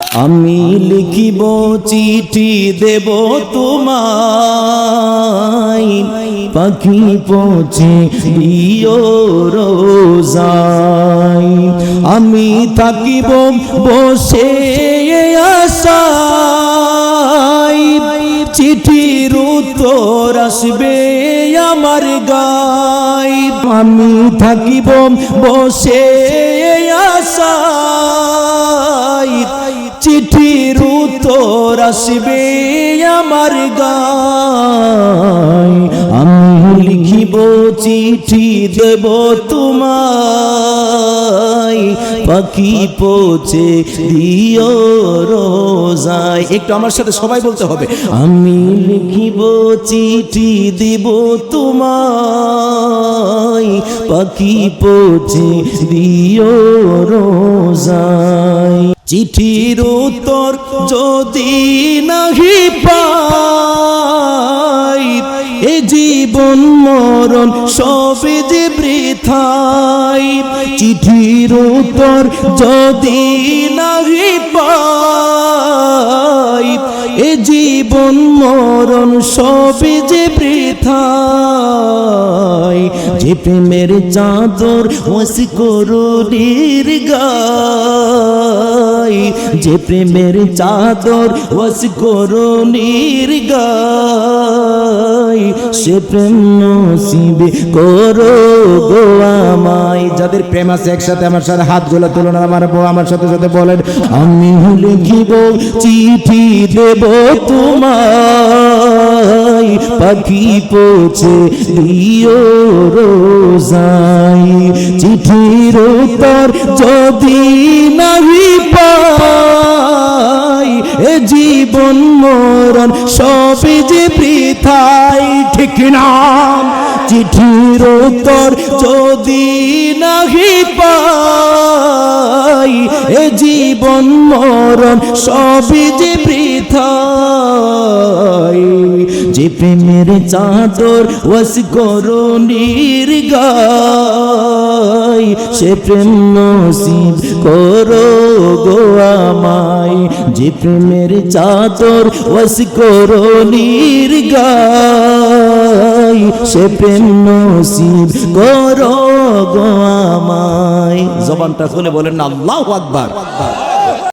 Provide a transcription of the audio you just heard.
আমি লিখিব চিঠি দেব তোমায়। পাখি পৌঁছে দিও রোজাই আমি থাকিব বসে আশাই চিঠির উত্তর আসবে আমার গাই আমি থাকিব বসে আশাই চিঠির উত্তর আসবে আমার গাই আমি লিখিব চিঠি দেব তোমায়। পাখি পৌঁছে দিও রোজায়। একটু আমার সাথে সবাই বলতে হবে। আমি লিখিব চিঠি দিব তোমায়। পাখি পৌঁছে দিও রোজায়। চিঠির উত্তর যদি নাহি পাই, এ জীবন মরণ সবে যে বৃথাই। চিঠির উত্তর যদি নাহি পাই, এ জীবন মরণ সবে যে বৃথাই। যে প্রেমের চাদর ওয়াস করুলির গাই যে প্রেমের চাদর ওয়াস করুলির গাই সে প্রেম নসিব করো গো আমায়। যাদের প্রেম আছে একসাথে আমার সাথে হাত গোলা তুলন আমার বউ আমার সাথে সাথে বলেন, আমি লিখিব চিঠি দেব তোমায়, পাখি পৌঁছে দিও রোজাই চিঠির উত্তর যদি নাহি মরণ সবে যে বৃথাই ঠিক নাম চিঠির উত্তর যদি নাহি পাই, এ জীবন মরণ সবে যে বৃথাই যে প্রেমের চাদর ওয়াস করুণীর গাই সে প্রেম নসিব করো গো আমায়। যে প্রেমের চাদর ওয়াস করো গাই সে প্রেম নসিব করো গো আমায়। জবানটা খুলে বলেন, আল্লাহু আকবার।